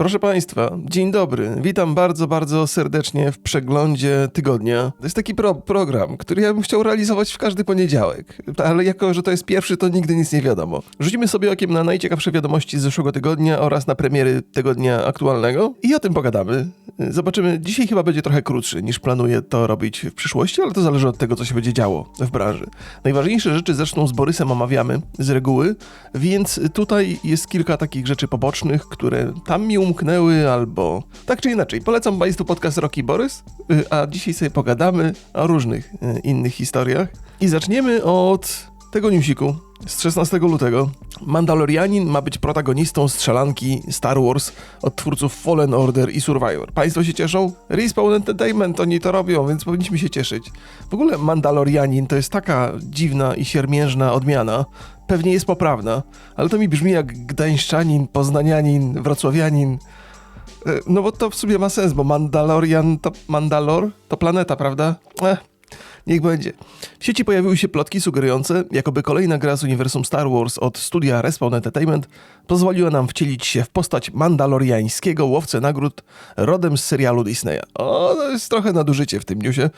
Proszę Państwa, dzień dobry. Witam bardzo, bardzo serdecznie w przeglądzie tygodnia. To jest taki pro program, który ja bym chciał realizować w każdy poniedziałek, ale jako, że to jest pierwszy, to nigdy nic nie wiadomo. Rzucimy sobie okiem na najciekawsze wiadomości z zeszłego tygodnia oraz na premiery tygodnia aktualnego i o tym pogadamy. Zobaczymy, dzisiaj chyba będzie trochę krótszy niż planuję to robić w przyszłości, ale to zależy od tego, co się będzie działo w branży. Najważniejsze rzeczy zresztą z Borysem omawiamy z reguły, więc tutaj jest kilka takich rzeczy pobocznych, które tam mi umknęły albo tak czy inaczej. Polecam Państwu podcast Rocky Borys, y, a dzisiaj sobie pogadamy o różnych y, innych historiach. I zaczniemy od tego newsiku z 16 lutego. Mandalorianin ma być protagonistą strzelanki Star Wars od twórców Fallen Order i Survivor. Państwo się cieszą? Respawn Entertainment oni to robią, więc powinniśmy się cieszyć. W ogóle Mandalorianin to jest taka dziwna i siermiężna odmiana. Pewnie jest poprawna, ale to mi brzmi jak gdańszczanin, poznanianin, wrocławianin. E, No bo to w sumie ma sens, bo Mandalorian to Mandalor to planeta, prawda? Eh, Niech będzie. W sieci pojawiły się plotki sugerujące, jakoby kolejna gra z uniwersum Star Wars od studia Respawn Entertainment pozwoliła nam wcielić się w postać mandaloriańskiego łowcę nagród rodem z serialu Disneya. O, to jest trochę nadużycie w tym newsie,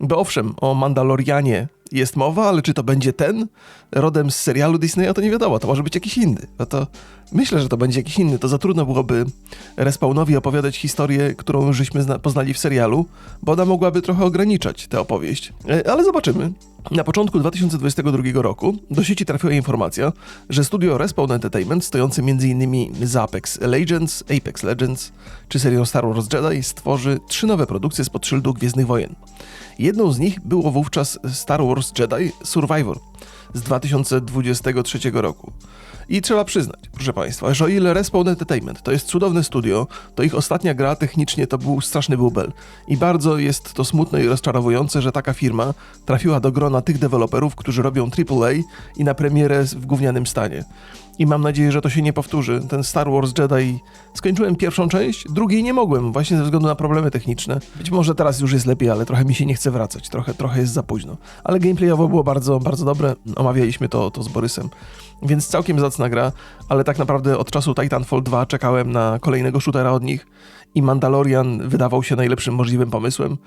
bo owszem, o Mandalorianie jest mowa, ale czy to będzie ten rodem z serialu Disneya, to nie wiadomo, to może być jakiś inny. No to myślę, że to będzie jakiś inny. To za trudno byłoby Respawnowi opowiadać historię, którą żeśmy zna- poznali w serialu, bo ona mogłaby trochę ograniczać tę opowieść. E, Ale zobaczymy. Na początku 2022 roku do sieci trafiła informacja, że studio Respawn Entertainment, stojące m.in. za Apex Legends, Apex Legends czy serią Star Wars Jedi, stworzy trzy nowe produkcje spod szyldu Gwiezdnych Wojen. Jedną z nich było wówczas Star Wars Jedi Survivor z 2023 roku. I trzeba przyznać, proszę Państwa, że o ile Respawn Entertainment to jest cudowne studio, to ich ostatnia gra technicznie to był straszny bubel. I bardzo jest to smutne i rozczarowujące, że taka firma trafiła do grona tych deweloperów, którzy robią AAA i na premierę w gównianym stanie. I mam nadzieję, że to się nie powtórzy. Ten Star Wars Jedi skończyłem pierwszą część, drugiej nie mogłem, właśnie ze względu na problemy techniczne. Być może teraz już jest lepiej, ale trochę mi się nie chce wracać, trochę, trochę jest za późno. Ale gameplayowo było bardzo, bardzo dobre, omawialiśmy to, to z Borysem. Więc całkiem zacna gra, ale tak naprawdę od czasu Titanfall 2 czekałem na kolejnego shootera od nich i Mandalorian wydawał się najlepszym możliwym pomysłem.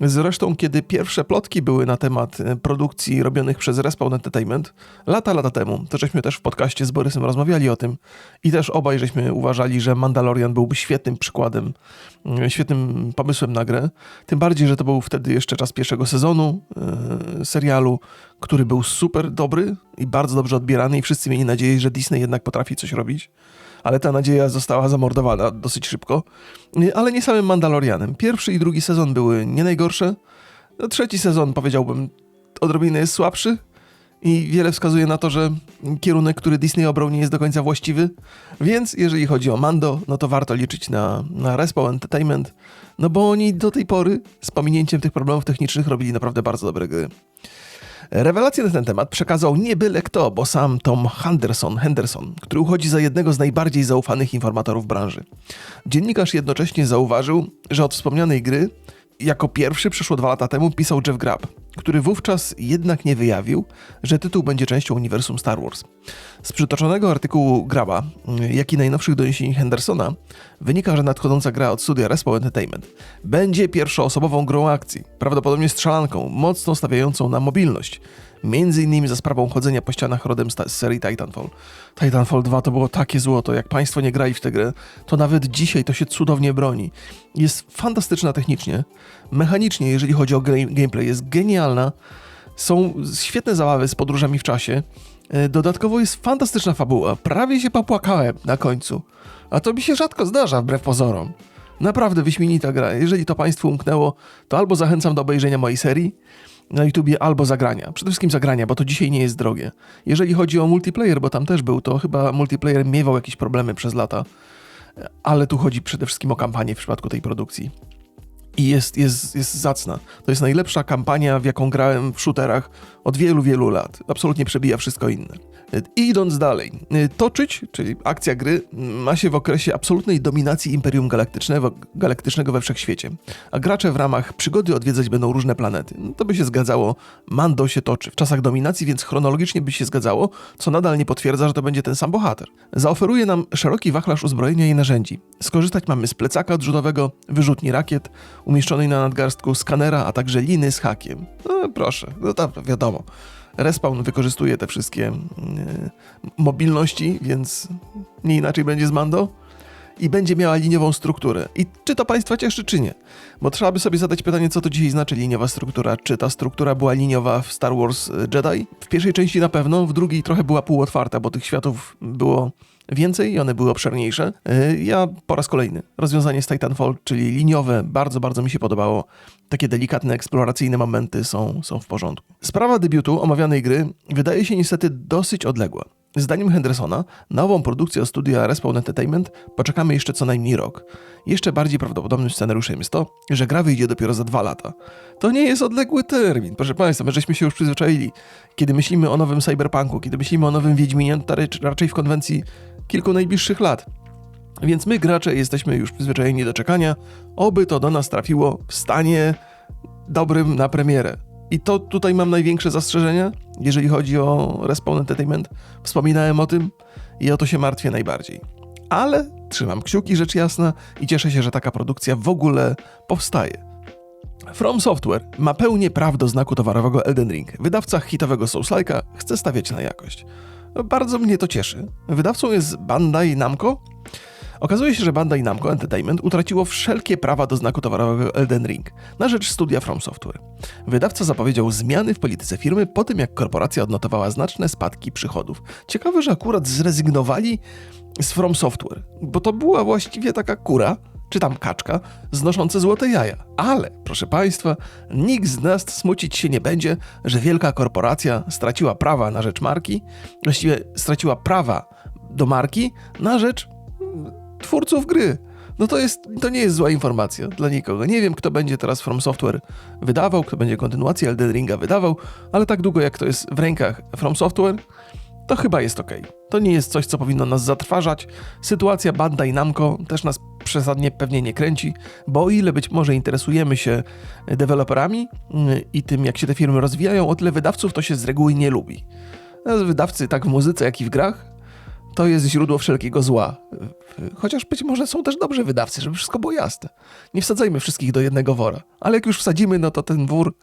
Zresztą, kiedy pierwsze plotki były na temat e, produkcji robionych przez Respawn Entertainment, lata, lata temu, to żeśmy też w podcaście z Borysem rozmawiali o tym i też obaj żeśmy uważali, że Mandalorian byłby świetnym przykładem, e, świetnym pomysłem na grę. Tym bardziej, że to był wtedy jeszcze czas pierwszego sezonu e, serialu, który był super dobry i bardzo dobrze odbierany i wszyscy mieli nadzieję, że Disney jednak potrafi coś robić. Ale ta nadzieja została zamordowana dosyć szybko. Ale nie samym Mandalorianem. Pierwszy i drugi sezon były nie najgorsze. No, trzeci sezon, powiedziałbym, odrobinę jest słabszy. I wiele wskazuje na to, że kierunek, który Disney obrał, nie jest do końca właściwy. Więc jeżeli chodzi o Mando, no to warto liczyć na, na Respawn Entertainment, no bo oni do tej pory, z pominięciem tych problemów technicznych, robili naprawdę bardzo dobre gry. Rewelację na ten temat przekazał nie byle kto, bo sam Tom Henderson, Henderson, który uchodzi za jednego z najbardziej zaufanych informatorów branży. Dziennikarz jednocześnie zauważył, że od wspomnianej gry jako pierwszy przyszło dwa lata temu pisał Jeff Grubb, który wówczas jednak nie wyjawił, że tytuł będzie częścią uniwersum Star Wars. Z przytoczonego artykułu Graba, jak i najnowszych doniesień Hendersona, wynika, że nadchodząca gra od studia Respawn Entertainment będzie pierwszoosobową grą akcji, prawdopodobnie strzelanką, mocno stawiającą na mobilność, między innymi za sprawą chodzenia po ścianach rodem z serii Titanfall. Titanfall 2 to było takie złoto, jak Państwo nie grali w tę grę, to nawet dzisiaj to się cudownie broni. Jest fantastyczna technicznie, mechanicznie, jeżeli chodzi o gameplay, jest genialna, są świetne zabawy z podróżami w czasie, E, Dodatkowo jest fantastyczna fabuła. Prawie się popłakałem na końcu. A to mi się rzadko zdarza, wbrew pozorom. Naprawdę wyśmienita gra. Jeżeli to Państwu umknęło, to albo zachęcam do obejrzenia mojej serii na YouTubie, albo zagrania. Przede wszystkim zagrania, bo to dzisiaj nie jest drogie. Jeżeli chodzi o multiplayer, bo tam też był, to chyba multiplayer miewał jakieś problemy przez lata. Ale tu chodzi przede wszystkim o kampanię w przypadku tej produkcji. I jest, jest, jest zacna. To jest najlepsza kampania, w jaką grałem w shooterach od wielu, wielu lat. Absolutnie przebija wszystko inne. I idąc dalej, toczyć, czyli akcja gry, ma się w okresie absolutnej dominacji Imperium Galaktycznego, galaktycznego we wszechświecie, a gracze w ramach przygody odwiedzać będą różne planety. No to by się zgadzało, Mando się toczy w czasach dominacji, więc chronologicznie by się zgadzało, co nadal nie potwierdza, że to będzie ten sam bohater. Zaoferuje nam szeroki wachlarz uzbrojenia i narzędzi. Skorzystać mamy z plecaka odrzutowego, wyrzutni rakiet, umieszczonej na nadgarstku skanera, a także liny z hakiem. No proszę, no tam wiadomo. Respawn wykorzystuje te wszystkie yy, mobilności, więc nie inaczej będzie z Mando i będzie miała liniową strukturę. I czy to Państwa cieszy, czy nie? Bo trzeba by sobie zadać pytanie, co to dzisiaj znaczy liniowa struktura. Czy ta struktura była liniowa w Star Wars Jedi? W pierwszej części na pewno, w drugiej trochę była półotwarta, bo tych światów było więcej i one były obszerniejsze. Ja po raz kolejny rozwiązanie z Titanfall, czyli liniowe, bardzo, bardzo mi się podobało. Takie delikatne, eksploracyjne momenty są, są w porządku. Sprawa debiutu omawianej gry wydaje się niestety dosyć odległa. Zdaniem Hendersona, nową produkcję od studia Respawn Entertainment poczekamy jeszcze co najmniej rok. Jeszcze bardziej prawdopodobnym scenariuszem jest to, że gra wyjdzie dopiero za dwa lata. To nie jest odległy termin, proszę Państwa, my żeśmy się już przyzwyczaili. Kiedy myślimy o nowym Cyberpunku, kiedy myślimy o nowym Wiedźminie, to raczej w konwencji kilku najbliższych lat. Więc my, gracze, jesteśmy już przyzwyczajeni do czekania, oby to do nas trafiło w stanie dobrym na premierę. I to tutaj mam największe zastrzeżenia, jeżeli chodzi o Respawn Entertainment. Wspominałem o tym i o to się martwię najbardziej. Ale trzymam kciuki, rzecz jasna, i cieszę się, że taka produkcja w ogóle powstaje. From Software ma pełnię praw do znaku towarowego Elden Ring. Wydawca hitowego Souls-like'a chce stawiać na jakość. Bardzo mnie to cieszy. Wydawcą jest Bandai Namco. Okazuje się, że Bandai Namco Entertainment utraciło wszelkie prawa do znaku towarowego Elden Ring na rzecz studia From Software. Wydawca zapowiedział zmiany w polityce firmy po tym, jak korporacja odnotowała znaczne spadki przychodów. Ciekawe, że akurat zrezygnowali z From Software, bo to była właściwie taka kura, czy tam kaczka, znoszące złote jaja. Ale, proszę Państwa, nikt z nas smucić się nie będzie, że wielka korporacja straciła prawa na rzecz marki, właściwie straciła prawa do marki na rzecz twórców gry. No to, jest, to nie jest zła informacja dla nikogo. Nie wiem, kto będzie teraz From Software wydawał, kto będzie kontynuację Elden Ringa wydawał, ale tak długo jak to jest w rękach From Software, to chyba jest ok. To nie jest coś, co powinno nas zatrważać. Sytuacja Bandai Namco też nas przesadnie pewnie nie kręci, bo o ile być może interesujemy się deweloperami mm, i tym, jak się te firmy rozwijają, o tyle wydawców to się z reguły nie lubi. Wydawcy tak w muzyce, jak i w grach to jest źródło wszelkiego zła. Chociaż być może są też dobrzy wydawcy, żeby wszystko było jasne. Nie wsadzajmy wszystkich do jednego wora. Ale jak już wsadzimy, no to ten wór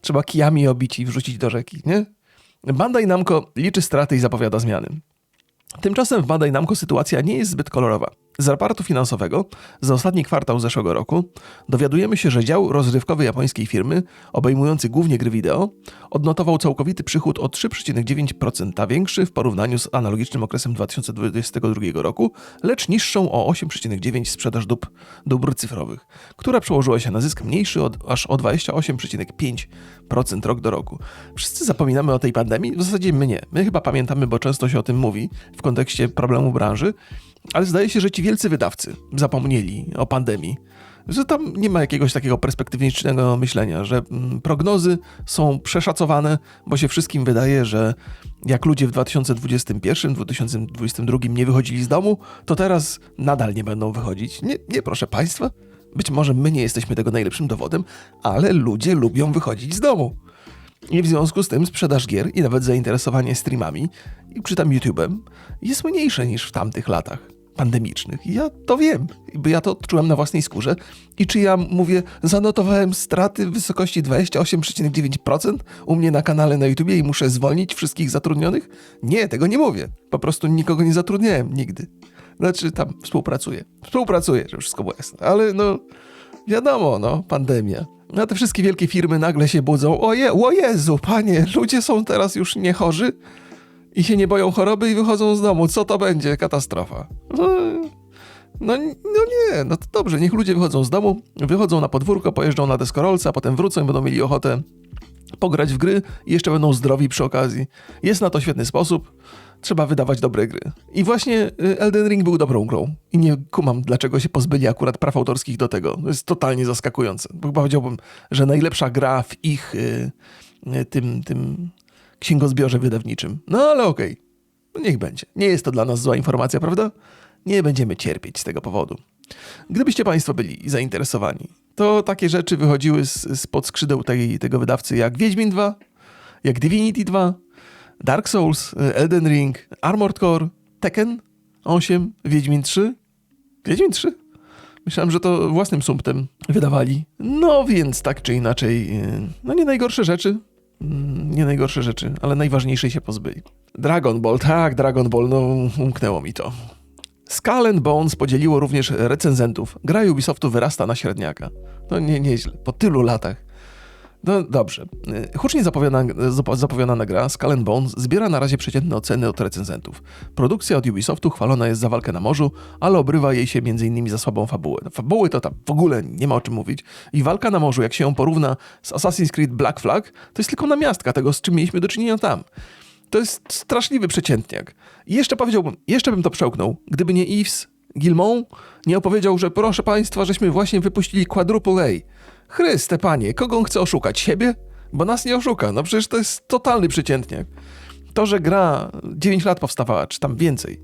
trzeba kijami obić i wrzucić do rzeki, nie? Bandai Namco liczy straty i zapowiada zmiany. Tymczasem w Bandai Namco sytuacja nie jest zbyt kolorowa. Z raportu finansowego za ostatni kwartał zeszłego roku dowiadujemy się, że dział rozrywkowy japońskiej firmy, obejmujący głównie gry wideo, odnotował całkowity przychód o 3,9% większy w porównaniu z analogicznym okresem 2022 roku, lecz niższą o 8,9% sprzedaż dóbr, dóbr cyfrowych, która przełożyła się na zysk mniejszy od, aż o 28,5% rok do roku. Wszyscy zapominamy o tej pandemii, w zasadzie my nie. My chyba pamiętamy, bo często się o tym mówi w kontekście problemu branży, ale zdaje się, że ci wielcy wydawcy zapomnieli o pandemii. Że tam nie ma jakiegoś takiego perspektywicznego myślenia, że mm, prognozy są przeszacowane, bo się wszystkim wydaje, że jak ludzie w 2021, 2022 nie wychodzili z domu, to teraz nadal nie będą wychodzić. Nie, nie, proszę Państwa. Być może my nie jesteśmy tego najlepszym dowodem, ale ludzie lubią wychodzić z domu. I w związku z tym sprzedaż gier i nawet zainteresowanie streamami, i czytam YouTube'em, jest mniejsze niż w tamtych latach pandemicznych. I ja to wiem, bo ja to odczułem na własnej skórze. I czy ja mówię, zanotowałem straty w wysokości 28,9% u mnie na kanale na YouTubie i muszę zwolnić wszystkich zatrudnionych? Nie, tego nie mówię. Po prostu nikogo nie zatrudniałem nigdy. Znaczy tam współpracuję. Współpracuję, żeby wszystko było jasne. Ale no, wiadomo, no, pandemia. A te wszystkie wielkie firmy nagle się budzą. Oje, o Jezu, panie, ludzie są teraz już nie chorzy i się nie boją choroby i wychodzą z domu. Co to będzie? Katastrofa. No, no, no, nie, no to dobrze, niech ludzie wychodzą z domu, wychodzą na podwórko, pojeżdżą na deskorolce, a potem wrócą i będą mieli ochotę pograć w gry i jeszcze będą zdrowi przy okazji. Jest na to świetny sposób. trzeba wydawać dobre gry. I właśnie y, Elden Ring był dobrą grą. I nie kumam, dlaczego się pozbyli akurat praw autorskich do tego. To jest totalnie zaskakujące. Bo powiedziałbym, że najlepsza gra w ich y, y, tym, tym księgozbiorze wydawniczym. No ale okej, no niech będzie. Nie jest to dla nas zła informacja, prawda? Nie będziemy cierpieć z tego powodu. Gdybyście Państwo byli zainteresowani, to takie rzeczy wychodziły z, spod skrzydeł tej, tego wydawcy jak Wiedźmin 2, jak Divinity 2, Dark Souls, y, Elden Ring, Armored Core, Tekken 8, Wiedźmin 3. Wiedźmin 3? Myślałem, że to własnym sumptem wydawali. No więc tak czy inaczej, y, no nie najgorsze rzeczy. Mm, Nie najgorsze rzeczy, ale najważniejszej się pozbyli. Dragon Ball, tak, Dragon Ball, no umknęło mi to. Skull and Bones podzieliło również recenzentów. Gra Ubisoftu wyrasta na średniaka. To nie, nieźle, po tylu latach. No dobrze. Y, Hucznie zapowiadana, zap- zapowiadana gra Skull Bones zbiera na razie przeciętne oceny od recenzentów. Produkcja od Ubisoftu chwalona jest za walkę na morzu, ale obrywa jej się m.in. za słabą fabułę. No, Fabuły to tam w ogóle nie ma o czym mówić. I walka na morzu, jak się ją porówna z Assassin's Creed Black Flag, to jest tylko namiastka tego, z czym mieliśmy do czynienia tam. To jest straszliwy przeciętniak. I jeszcze powiedziałbym, jeszcze bym to przełknął, gdyby nie Yves Gilmont nie opowiedział, że proszę państwa, żeśmy właśnie wypuścili quadruple A. Chryste panie, kogo on chce oszukać? Siebie? Bo nas nie oszuka. No przecież to jest totalny przeciętniak. To, że gra 9 lat powstawała, czy tam więcej.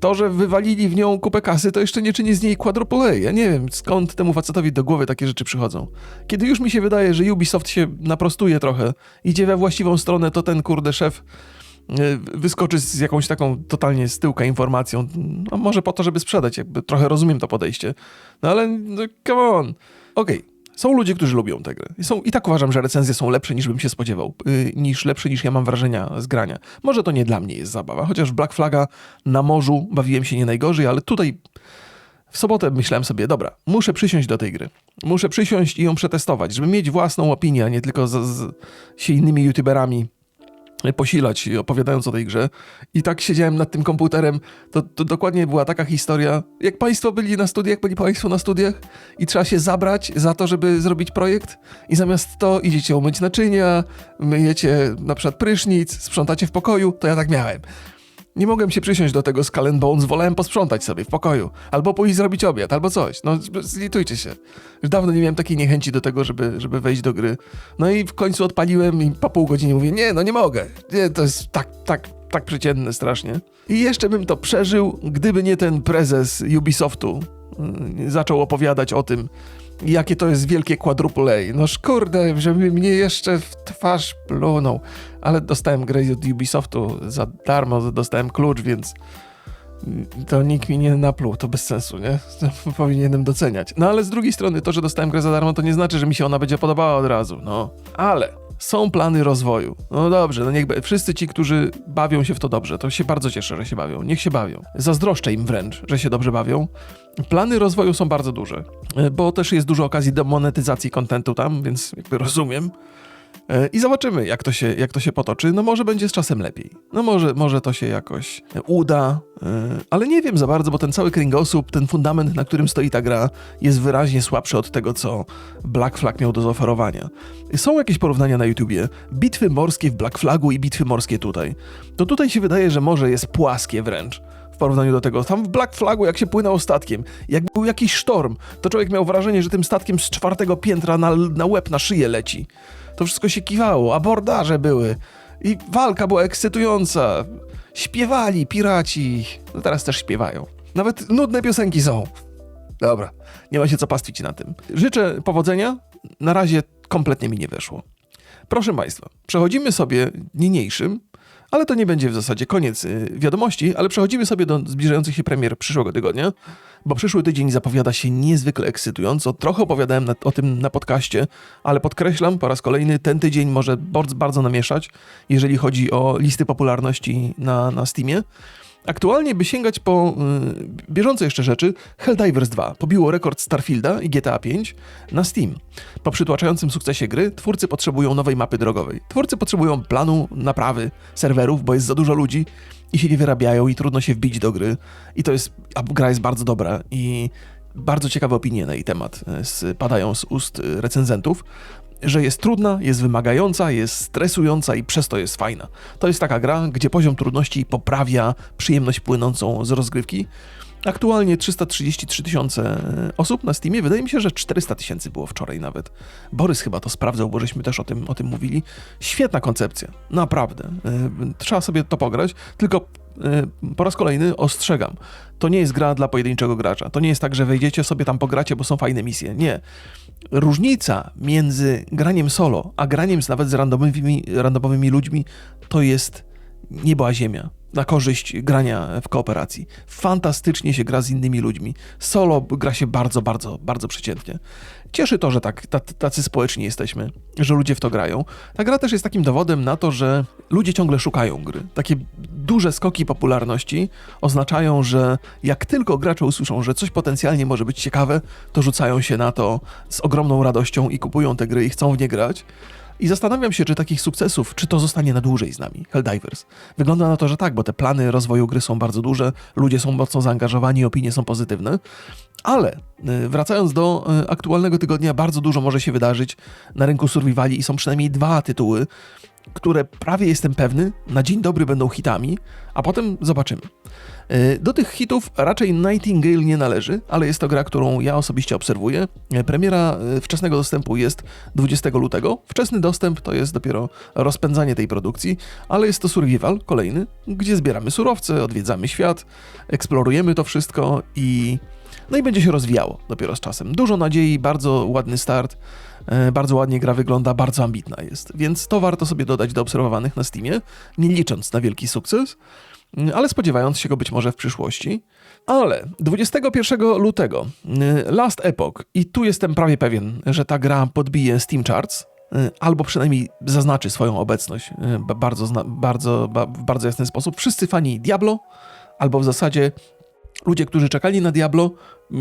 To, że wywalili w nią kupę kasy, to jeszcze nie czyni z niej quadruple. Ja nie wiem, skąd temu facetowi do głowy takie rzeczy przychodzą. Kiedy już mi się wydaje, że Ubisoft się naprostuje trochę, idzie we właściwą stronę, to ten kurde szef y, wyskoczy z jakąś taką totalnie z tyłka informacją. No może po to, żeby sprzedać, jakby trochę rozumiem to podejście. No ale no, come on. Okej. Są ludzie, którzy lubią tę grę. I Są, I tak uważam, że recenzje są lepsze niż bym się spodziewał. Yy, niż lepsze niż ja mam wrażenia z grania. Może to nie dla mnie jest zabawa. Chociaż Black Flaga na morzu bawiłem się nie najgorzej, ale tutaj w sobotę myślałem sobie, dobra, muszę przysiąść do tej gry. Muszę przysiąść i ją przetestować, żeby mieć własną opinię, a nie tylko z, z się innymi youtuberami posilać, opowiadając o tej grze. I tak siedziałem nad tym komputerem. To, to dokładnie była taka historia. Jak Państwo byli na studiach, byli Państwo na studiach i trzeba się zabrać za to, żeby zrobić projekt, i zamiast to idziecie umyć naczynia, myjecie na przykład prysznic, sprzątacie w pokoju, to ja tak miałem. Nie mogłem się przysiąść do tego Skull and Bones, wolałem posprzątać sobie w pokoju. Albo pójść zrobić obiad, albo coś. No, zlitujcie się. Już dawno nie miałem takiej niechęci do tego, żeby, żeby wejść do gry. No i w końcu odpaliłem i po pół godziny mówię, nie, no nie mogę. Nie, to jest tak, tak, tak przeciętne strasznie. I jeszcze bym to przeżył, gdyby nie ten prezes Ubisoftu yy, zaczął opowiadać o tym, jakie to jest wielkie quadruple A. No kurde, żeby mnie jeszcze w twarz plunął. Ale dostałem grę od Ubisoftu za darmo, dostałem klucz, więc to nikt mi nie napluł, to bez sensu, nie? Powinienem doceniać. No ale z drugiej strony, to, że dostałem grę za darmo, to nie znaczy, że mi się ona będzie podobała od razu, no. Ale są plany rozwoju. No dobrze, no niech wszyscy ci, którzy bawią się w to dobrze, to się bardzo cieszę, że się bawią. Niech się bawią. Zazdroszczę im wręcz, że się dobrze bawią. Plany rozwoju są bardzo duże, e, bo też jest dużo okazji do monetyzacji kontentu tam, więc jakby rozumiem. E, I zobaczymy, jak to, się, jak to się potoczy. No może będzie z czasem lepiej. No może, może to się jakoś uda, e, ale nie wiem za bardzo, bo ten cały kręgosłup, ten fundament, na którym stoi ta gra, jest wyraźnie słabszy od tego, co Black Flag miał do zaoferowania. Są jakieś porównania na YouTubie. Bitwy morskie w Black Flagu i bitwy morskie tutaj. To tutaj się wydaje, że morze jest płaskie wręcz. W porównaniu do tego, tam w Black Flagu, jak się płynęło statkiem, jak był jakiś sztorm, to człowiek miał wrażenie, że tym statkiem z czwartego piętra na, na łeb, na szyję leci. To wszystko się kiwało, abordaże były i walka była ekscytująca. Śpiewali piraci, no teraz też śpiewają. Nawet nudne piosenki są. Dobra, nie ma się co pastwić na tym. Życzę powodzenia. Na razie kompletnie mi nie weszło. Proszę Państwa, przechodzimy sobie niniejszym, ale to nie będzie w zasadzie koniec y, wiadomości, ale przechodzimy sobie do zbliżających się premier przyszłego tygodnia, bo przyszły tydzień zapowiada się niezwykle ekscytująco. Trochę opowiadałem o tym na podcaście, ale podkreślam po raz kolejny, ten tydzień może bardzo, bardzo namieszać, jeżeli chodzi o listy popularności na, na Steamie. Aktualnie, by sięgać po y, bieżące jeszcze rzeczy, Helldivers 2 pobiło rekord Starfielda i GTA 5 na Steam. Po przytłaczającym sukcesie gry twórcy potrzebują nowej mapy drogowej. Twórcy potrzebują planu naprawy serwerów, bo jest za dużo ludzi i się nie wyrabiają i trudno się wbić do gry. I to jest, a gra jest bardzo dobra i bardzo ciekawe opinie na jej temat z, padają z ust e, recenzentów. Że jest trudna, jest wymagająca, jest stresująca i przez to jest fajna. To jest taka gra, gdzie poziom trudności poprawia przyjemność płynącą z rozgrywki. Aktualnie 333 tysiące osób na Steamie. Wydaje mi się, że 400 tysięcy było wczoraj nawet. Borys chyba to sprawdzał, bo żeśmy też o tym, o tym mówili. Świetna koncepcja, naprawdę. Yy, Trzeba sobie to pograć, tylko yy, po raz kolejny ostrzegam. To nie jest gra dla pojedynczego gracza. To nie jest tak, że wejdziecie sobie tam pogracie, bo są fajne misje. Nie. Różnica między graniem solo, a graniem nawet z randomowymi, randomowymi ludźmi to jest niebo a ziemia na korzyść grania w kooperacji. Fantastycznie się gra z innymi ludźmi. Solo gra się bardzo, bardzo, bardzo przeciętnie. Cieszy to, że tak, tacy społeczni jesteśmy, że ludzie w to grają. Ta gra też jest takim dowodem na to, że ludzie ciągle szukają gry. Takie duże skoki popularności oznaczają, że jak tylko gracze usłyszą, że coś potencjalnie może być ciekawe, to rzucają się na to z ogromną radością i kupują te gry i chcą w nie grać. I zastanawiam się, czy takich sukcesów, czy to zostanie na dłużej z nami, Helldivers. Wygląda na to, że tak, bo te plany rozwoju gry są bardzo duże, ludzie są mocno zaangażowani, opinie są pozytywne, ale y, wracając do y, aktualnego tygodnia, bardzo dużo może się wydarzyć na rynku survivali i są przynajmniej dwa tytuły, które prawie jestem pewny, na dzień dobry będą hitami, a potem zobaczymy. E, do tych hitów raczej Nightingale nie należy, ale jest to gra, którą ja osobiście obserwuję. E, premiera e, wczesnego dostępu jest 20 lutego. Wczesny dostęp to jest dopiero rozpędzanie tej produkcji, ale jest to survival kolejny, gdzie zbieramy surowce, odwiedzamy świat, eksplorujemy to wszystko i no i będzie się rozwijało dopiero z czasem. Dużo nadziei, bardzo ładny start, bardzo ładnie gra wygląda, bardzo ambitna jest, więc to warto sobie dodać do obserwowanych na Steamie, nie licząc na wielki sukces. Mm, ale spodziewając się go być może w przyszłości. Ale 21 lutego y, Last Epoch i tu jestem prawie pewien, że ta gra podbije Steam Charts, y, albo przynajmniej zaznaczy swoją obecność bardzo, bardzo, bardzo jasny sposób. Wszyscy fani Diablo, albo w zasadzie ludzie, którzy czekali na Diablo,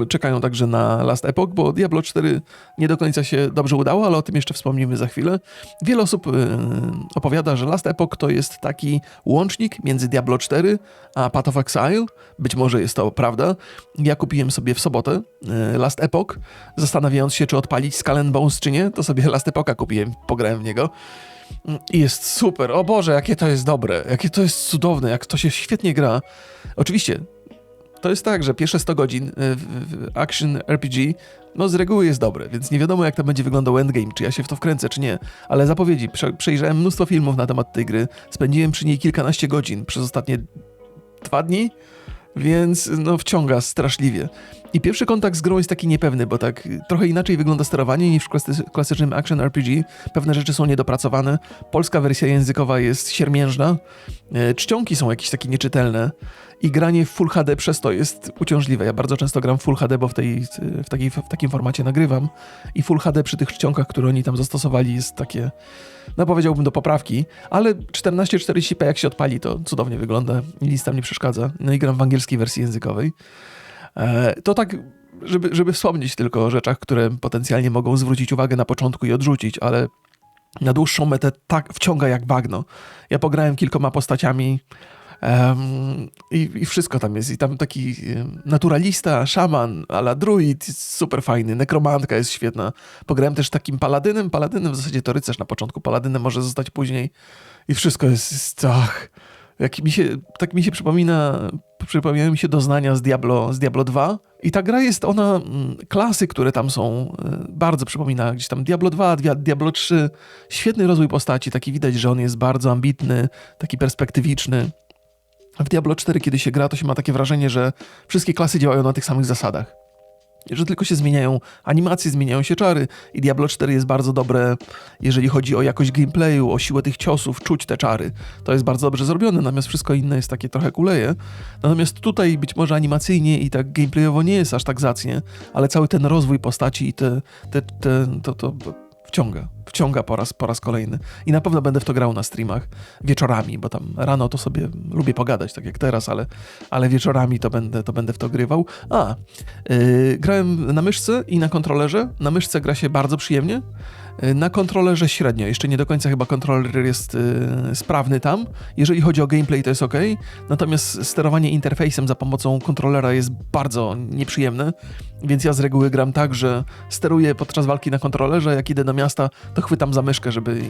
czekają także na Last Epoch, bo Diablo 4 nie do końca się dobrze udało, ale o tym jeszcze wspomnimy za chwilę. Wiele osób yy, opowiada, że Last Epoch to jest taki łącznik między Diablo 4 a Path of Exile. Być może jest to prawda. Ja kupiłem sobie w sobotę yy, Last Epoch, zastanawiając się, czy odpalić Skull Bones, czy nie, to sobie Last Epocha kupiłem, pograłem w niego. I jest super. O Boże, jakie to jest dobre, jakie to jest cudowne, jak to się świetnie gra. Oczywiście, to jest tak, że pierwsze 100 godzin y, w action RPG no z reguły jest dobre, więc nie wiadomo jak to będzie wyglądał endgame, czy ja się w to wkręcę, czy nie. Ale zapowiedzi, przejrzałem mnóstwo filmów na temat tej gry, spędziłem przy niej kilkanaście godzin przez ostatnie dwa dni, więc no wciąga straszliwie. I pierwszy kontakt z grą jest taki niepewny, bo tak trochę inaczej wygląda sterowanie niż w klasycznym action RPG. Pewne rzeczy są niedopracowane. Polska wersja językowa jest siermiężna. E, czcionki są jakieś takie nieczytelne i granie w Full HD przez to jest uciążliwe. Ja bardzo często gram w Full HD, bo w, tej, w, takiej, w takim formacie nagrywam i Full HD przy tych czcionkach, które oni tam zastosowali jest takie, no powiedziałbym do poprawki, ale 1440p jak się odpali to cudownie wygląda nic tam nie przeszkadza. No i gram w angielskiej wersji językowej. E, to tak żeby, żeby wspomnieć tylko o rzeczach, które potencjalnie mogą zwrócić uwagę na początku i odrzucić, ale na dłuższą metę tak wciąga jak bagno. Ja pograłem kilkoma postaciami um, i, i, wszystko tam jest. I tam taki naturalista, szaman, ala druid, super fajny, nekromantka jest świetna. Pograłem też takim paladynem. Paladynem w zasadzie to rycerz na początku, paladynem może zostać później. I wszystko jest, jest ach, jak mi się, tak mi się przypomina, przypominają mi się doznania z Diablo, z Diablo 2. I ta gra jest ona, mm, klasy, które tam są, y, bardzo przypomina gdzieś tam Diablo 2, Diablo 3. Świetny rozwój postaci, taki widać, że on jest bardzo ambitny, taki perspektywiczny. W Diablo 4, kiedy się gra, to się ma takie wrażenie, że wszystkie klasy działają na tych samych zasadach że tylko się zmieniają animacje, zmieniają się czary i Diablo 4 jest bardzo dobre, jeżeli chodzi o jakość gameplayu, o siłę tych ciosów, czuć te czary. To jest bardzo dobrze zrobione, natomiast wszystko inne jest takie trochę kuleje. Natomiast tutaj być może animacyjnie i tak gameplayowo nie jest aż tak zacnie, ale cały ten rozwój postaci i te, te, te, to, to wciąga, wciąga po raz, po raz kolejny. I na pewno będę w to grał na streamach wieczorami, bo tam rano to sobie lubię pogadać, tak jak teraz, ale, ale wieczorami to będę, to będę w to grywał. A, yy, grałem na myszce i na kontrolerze. Na myszce gra się bardzo przyjemnie. Y, na kontrolerze średnio, jeszcze nie do końca chyba kontroler jest yy, sprawny tam. Jeżeli chodzi o gameplay, to jest ok, natomiast sterowanie interfejsem za pomocą kontrolera jest bardzo nieprzyjemne, więc ja z reguły gram tak, że steruję podczas walki na kontrolerze, jak idę do miasta, to chwytam za myszkę, żeby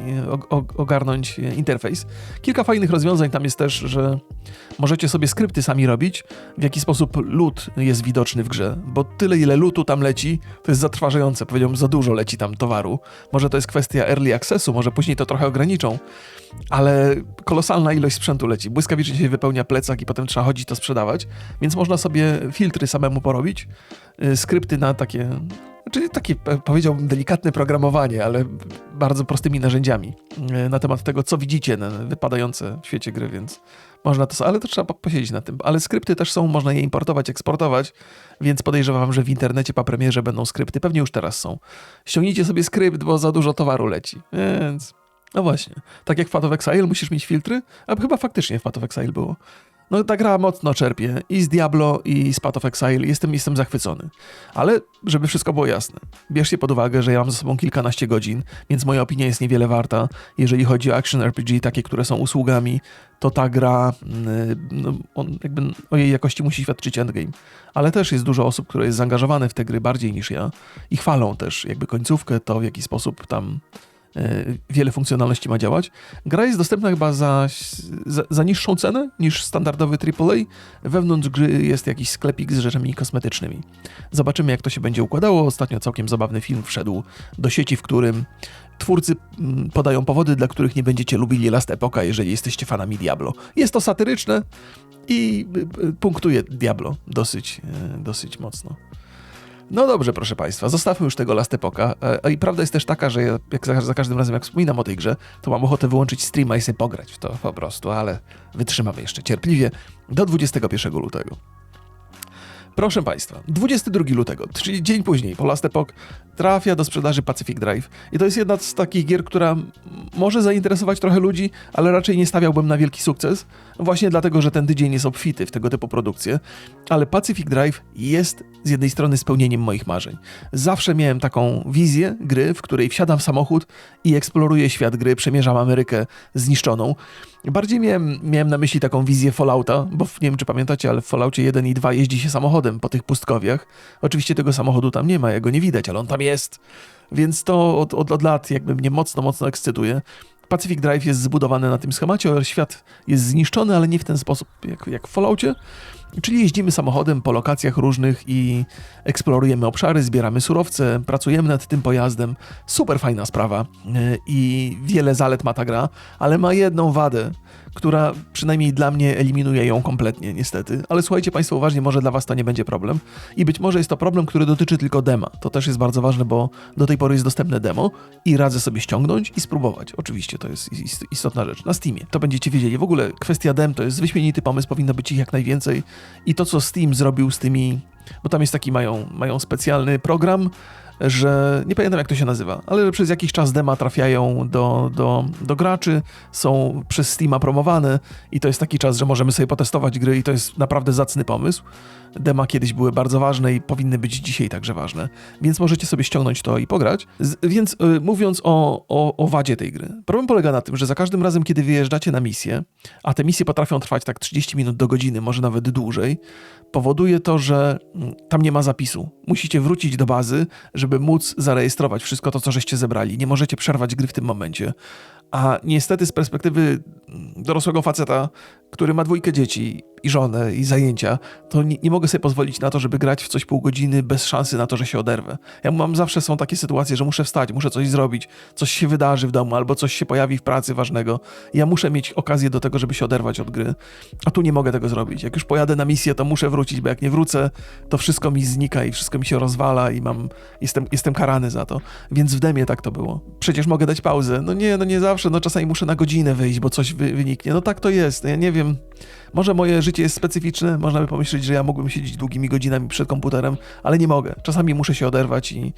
e, ogarnąć e, interfejs. Kilka fajnych rozwiązań tam jest też, że możecie sobie skrypty sami robić, w jaki sposób lód jest widoczny w grze, bo tyle ile lutu tam leci, to jest zatrważające, powiedziałbym, za dużo leci tam towaru. Może to jest kwestia early accessu, może później to trochę ograniczą, ale kolosalna ilość sprzętu leci. Błyskawicznie się wypełnia plecak i potem trzeba chodzić to sprzedawać, więc można sobie filtry samemu porobić, y, skrypty na takie Czyli takie, powiedziałbym, delikatne programowanie, ale bardzo prostymi narzędziami y, na temat tego, co widzicie na wypadające w świecie gry, więc można to, ale to trzeba posiedzieć na tym. Ale skrypty też są, można je importować, eksportować, więc podejrzewam, że w internecie po premierze będą skrypty, pewnie już teraz są. Ściągnijcie sobie skrypt, bo za dużo towaru leci, więc... No właśnie, tak jak w Path of Exile musisz mieć filtry, a chyba faktycznie w Path of Exile było. No ta gra mocno czerpie i z Diablo i z Path of Exile, jestem, jestem zachwycony. Ale żeby wszystko było jasne, bierzcie pod uwagę, że ja mam ze sobą kilkanaście godzin, więc moja opinia jest niewiele warta. Jeżeli chodzi o action RPG, takie, które są usługami, to ta gra, mm, no, on jakby o jej jakości musi świadczyć endgame. Ale też jest dużo osób, które jest zaangażowane w tę gry bardziej niż ja i chwalą też jakby końcówkę, to w jaki sposób tam wiele funkcjonalności ma działać. Gra jest dostępna chyba za, za, niższą cenę niż standardowy AAA. Wewnątrz gry jest jakiś sklepik z rzeczami kosmetycznymi. Zobaczymy, jak to się będzie układało. Ostatnio całkiem zabawny film wszedł do sieci, w którym twórcy mm, podają powody, dla których nie będziecie lubili Last Epocha, jeżeli jesteście fanami Diablo. Jest to satyryczne i y, y, punktuje Diablo dosyć, y, dosyć mocno. No dobrze, proszę Państwa, zostawmy już tego Last Epocha. E, I prawda jest też taka, że ja, jak za, za, każdym razem, jak wspominam o tej grze, to mam ochotę wyłączyć streama i sobie pograć w to po prostu, ale wytrzymamy jeszcze cierpliwie do 21 lutego. Proszę Państwa, 22 lutego, czyli dzień później, po Last Epoch, trafia do sprzedaży Pacific Drive. I to jest jedna z takich gier, która może zainteresować trochę ludzi, ale raczej nie stawiałbym na wielki sukces, właśnie dlatego, że ten tydzień jest obfity w tego typu produkcje. Ale Pacific Drive jest z jednej strony spełnieniem moich marzeń. Zawsze miałem taką wizję gry, w której wsiadam w samochód i eksploruję świat gry, przemierzam Amerykę zniszczoną. Bardziej miałem, miałem na myśli taką wizję Fallouta, bo nie wiem, czy pamiętacie, ale w Falloutie 1 i 2 jeździ się samochodem po tych pustkowiach. Oczywiście tego samochodu tam nie ma, jego nie widać, ale on tam jest. Więc to od, od, od lat jakby mnie mocno, mocno ekscytuje. Pacific Drive jest zbudowany na tym schemacie, świat jest zniszczony, ale nie w ten sposób jak, jak w Falloutie. Czyli jeździmy samochodem po lokacjach różnych i eksplorujemy obszary, zbieramy surowce, pracujemy nad tym pojazdem. Super fajna sprawa e, i wiele zalet ma ta gra, ale ma jedną wadę, która przynajmniej dla mnie eliminuje ją kompletnie, niestety. Ale słuchajcie Państwo uważnie, może dla Was to nie będzie problem. I być może jest to problem, który dotyczy tylko dema. To też jest bardzo ważne, bo do tej pory jest dostępne demo i radzę sobie ściągnąć i spróbować. Oczywiście to jest istotna rzecz. Na Steamie. To będziecie wiedzieli. W ogóle kwestia dem to jest wyśmienity pomysł, powinno być ich jak najwięcej. I to, co Steam zrobił z tymi bo tam jest taki, mają, mają specjalny program, że nie pamiętam jak to się nazywa, ale przez jakiś czas dema trafiają do, do, do graczy, są przez Steama promowane i to jest taki czas, że możemy sobie potestować gry i to jest naprawdę zacny pomysł. Dema kiedyś były bardzo ważne i powinny być dzisiaj także ważne, więc możecie sobie ściągnąć to i pograć. Z, więc y, mówiąc o, o, o wadzie tej gry, problem polega na tym, że za każdym razem, kiedy wyjeżdżacie na misję, a te misje potrafią trwać tak 30 minut do godziny, może nawet dłużej, powoduje to, że mm, tam nie ma zapisu. Musicie wrócić do bazy, żeby móc zarejestrować wszystko to, co żeście zebrali. Nie możecie przerwać gry w tym momencie. A niestety z perspektywy dorosłego faceta, który ma dwójkę dzieci i żonę i zajęcia, to nie, nie, mogę sobie pozwolić na to, żeby grać w coś pół godziny bez szansy na to, że się oderwę. Ja mam zawsze są takie sytuacje, że muszę wstać, muszę coś zrobić, coś się wydarzy w domu albo coś się pojawi w pracy ważnego. Ja muszę mieć okazję do tego, żeby się oderwać od gry. A tu nie mogę tego zrobić. Jak już pojadę na misję, to muszę wrócić, bo jak nie wrócę, to wszystko mi znika i wszystko mi się rozwala i mam jestem, jestem karany za to. Więc w demie tak to było. Przecież mogę dać pauzę. No nie, no nie zawsze, no czasami muszę na godzinę wyjść, bo coś wy, wyniknie. No tak to jest. No ja nie wiem. Może moje życie jest specyficzne, można by pomyśleć, że ja mógłbym siedzieć długimi godzinami przed komputerem, ale nie mogę. Czasami muszę się oderwać i,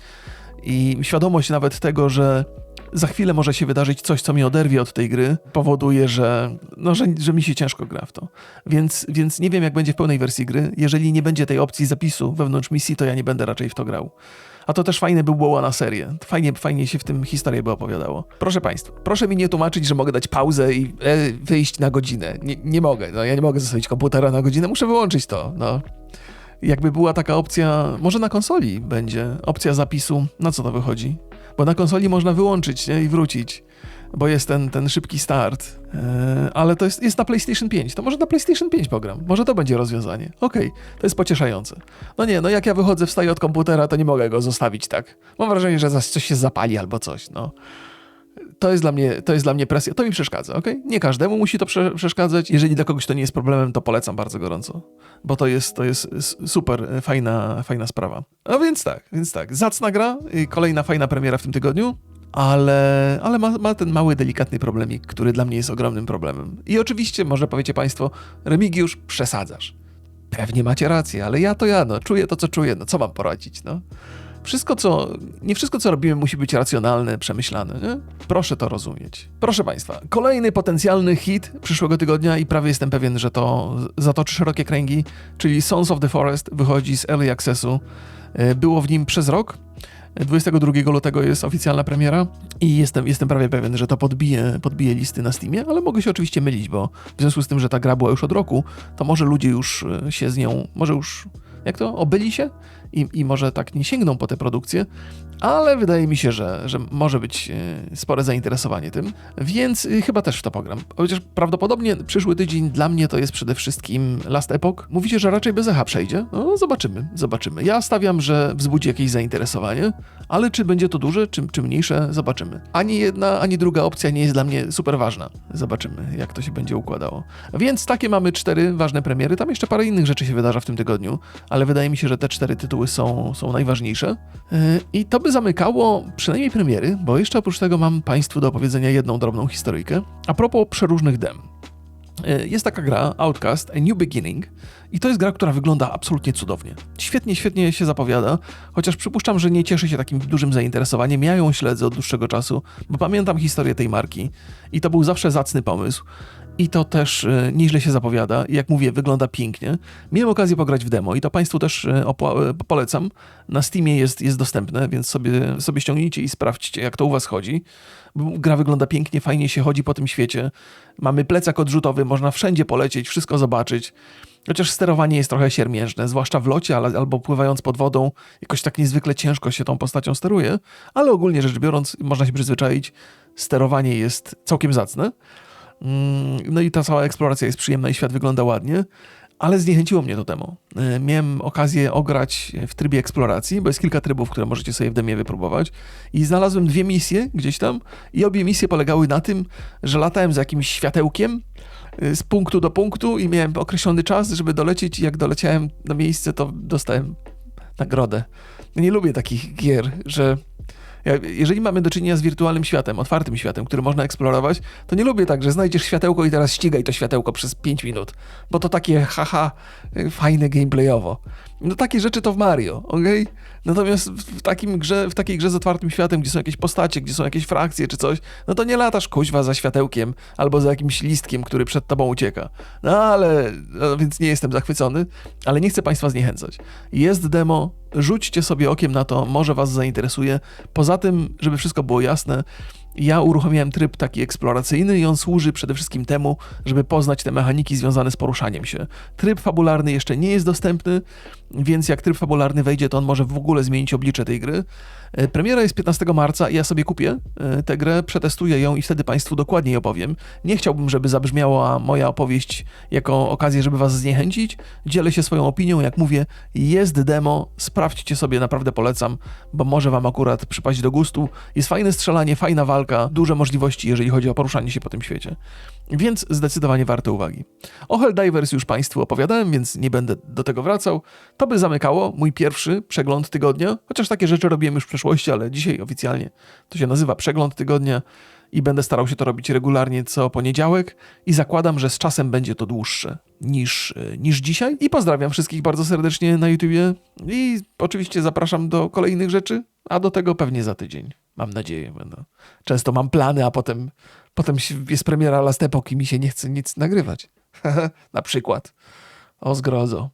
i świadomość nawet tego, że za chwilę może się wydarzyć coś, co mnie oderwie od tej gry, powoduje, że, no, że, że mi się ciężko gra w to. Więc, więc nie wiem, jak będzie w pełnej wersji gry. Jeżeli nie będzie tej opcji zapisu wewnątrz misji, to ja nie będę raczej w to grał. A to też fajne by było na serię. Fajnie, fajnie się w tym historię by opowiadało. Proszę Państwa, proszę mi nie tłumaczyć, że mogę dać pauzę i e, wyjść na godzinę. Nie, nie mogę. No, ja nie mogę zostawić komputera na godzinę, muszę wyłączyć to. No jakby była taka opcja, może na konsoli będzie opcja zapisu, na co to wychodzi? bo na konsoli można wyłączyć nie? i wrócić, bo jest ten, ten szybki start, e, ale to jest, jest na PlayStation 5, to może na PlayStation 5 pogram, może to będzie rozwiązanie. Okej, to jest pocieszające. No nie, no jak ja wychodzę, wstaję od komputera, to nie mogę go zostawić tak. Mam wrażenie, że coś się zapali albo coś, no to jest dla mnie, to jest dla mnie presja, to mi przeszkadza, ok? Nie każdemu musi to prze przeszkadzać. Jeżeli dla kogoś to nie jest problemem, to polecam bardzo gorąco, bo to jest, to jest super e, fajna, fajna sprawa. No więc tak, więc tak, zacna gra, kolejna fajna premiera w tym tygodniu, ale, ale ma, ma, ten mały, delikatny problemik, który dla mnie jest ogromnym problemem. I oczywiście, może powiecie Państwo, Remigiusz, przesadzasz. Pewnie macie rację, ale ja to ja, no, czuję to, co czuję, no, co mam poradzić, no wszystko, co, nie wszystko, co robimy, musi być racjonalne, przemyślane. Nie? Proszę to rozumieć. Proszę Państwa, kolejny potencjalny hit przyszłego tygodnia i prawie jestem pewien, że to zatoczy szerokie kręgi, czyli Sons of the Forest wychodzi z Early Accessu. E, było w nim przez rok. 22 lutego jest oficjalna premiera i jestem, jestem prawie pewien, że to podbije, podbije listy na Steamie, ale mogę się oczywiście mylić, bo w związku z tym, że ta gra była już od roku, to może ludzie już e, się z nią, może już jak to, obyli się i, i może tak nie sięgną po tę produkcję, ale wydaje mi się, że, że może być e, spore zainteresowanie tym, więc e, chyba też w to pogram. Chociaż prawdopodobnie przyszły tydzień dla mnie to jest przede wszystkim Last Epoch. Mówicie, że raczej bez echa przejdzie? No, zobaczymy, zobaczymy. Ja stawiam, że wzbudzi jakieś zainteresowanie, ale czy będzie to duże, czy, czy mniejsze, zobaczymy. Ani jedna, ani druga opcja nie jest dla mnie super ważna. Zobaczymy, jak to się będzie układało. Więc takie mamy cztery ważne premiery. Tam jeszcze parę innych rzeczy się wydarza w tym tygodniu, ale wydaje mi się, że te cztery tytuły są, są najważniejsze. Yy, I to by zamykało przynajmniej premiery, bo jeszcze oprócz tego mam Państwu do opowiedzenia jedną drobną historyjkę. A propos przeróżnych dem. Yy, jest taka gra, Outcast, A New Beginning, i to jest gra, która wygląda absolutnie cudownie. Świetnie, świetnie się zapowiada, chociaż przypuszczam, że nie cieszy się takim dużym zainteresowaniem. Ja ją śledzę od dłuższego czasu, bo pamiętam historię tej marki i to był zawsze zacny pomysł. I to też e, nieźle się zapowiada. Jak mówię, wygląda pięknie. Miałem okazję pograć w demo i to Państwu też e, e, polecam. Na Steamie jest, jest dostępne, więc sobie, sobie ściągnijcie i sprawdźcie, jak to u Was chodzi. Gra wygląda pięknie, fajnie się chodzi po tym świecie. Mamy plecak odrzutowy, można wszędzie polecieć, wszystko zobaczyć. Chociaż sterowanie jest trochę siermiężne, zwłaszcza w locie ale, albo pływając pod wodą, jakoś tak niezwykle ciężko się tą postacią steruje, ale ogólnie rzecz biorąc, można się przyzwyczaić, sterowanie jest całkiem zacne. Mm, no i ta cała eksploracja jest przyjemna i świat wygląda ładnie, ale zniechęciło mnie to temu. E, miałem okazję ograć w trybie eksploracji, bo jest kilka trybów, które możecie sobie w demie wypróbować i znalazłem dwie misje gdzieś tam i obie misje polegały na tym, że latałem z jakimś światełkiem e, z punktu do punktu i miałem określony czas, żeby dolecieć i jak doleciałem na miejsce, to dostałem nagrodę. Nie lubię takich gier, że jeżeli mamy do czynienia z wirtualnym światem, otwartym światem, który można eksplorować, to nie lubię tak, że znajdziesz światełko i teraz ścigaj to światełko przez 5 minut, bo to takie haha, fajne gameplayowo. No takie rzeczy to w Mario, ok? Natomiast w, takim grze, w takiej grze z otwartym światem, gdzie są jakieś postacie, gdzie są jakieś frakcje czy coś, no to nie latasz kuźwa za światełkiem albo za jakimś listkiem, który przed tobą ucieka. No ale, no, więc nie jestem zachwycony, ale nie chcę Państwa zniechęcać. Jest demo, rzućcie sobie okiem na to, może Was zainteresuje. Poza tym, żeby wszystko było jasne, ja uruchomiłem tryb taki eksploracyjny i on służy przede wszystkim temu, żeby poznać te mechaniki związane z poruszaniem się. Tryb fabularny jeszcze nie jest dostępny, więc jak tryb fabularny wejdzie, to on może w ogóle zmienić oblicze tej gry. E, premiera jest 15 marca i ja sobie kupię e, tę grę, przetestuję ją i wtedy Państwu dokładniej opowiem. Nie chciałbym, żeby zabrzmiała moja opowieść jako okazję, żeby Was zniechęcić. Dzielę się swoją opinią, jak mówię, jest demo, sprawdźcie sobie, naprawdę polecam, bo może Wam akurat przypaść do gustu. Jest fajne strzelanie, fajna walka, duże możliwości, jeżeli chodzi o poruszanie się po tym świecie. Więc zdecydowanie warte uwagi. O Helldivers już Państwu opowiadałem, więc nie będę do tego wracał. To by zamykało mój pierwszy przegląd tygodnia, chociaż takie rzeczy robiłem już w przeszłości, ale dzisiaj oficjalnie to się nazywa przegląd tygodnia i będę starał się to robić regularnie co poniedziałek i zakładam, że z czasem będzie to dłuższe niż, e, niż dzisiaj. I pozdrawiam wszystkich bardzo serdecznie na YouTubie i oczywiście zapraszam do kolejnych rzeczy, a do tego pewnie za tydzień. Mam nadzieję. Będę. Często mam plany, a potem, potem jest premiera Last Epoch i mi się nie chce nic nagrywać. na przykład. O zgrozo.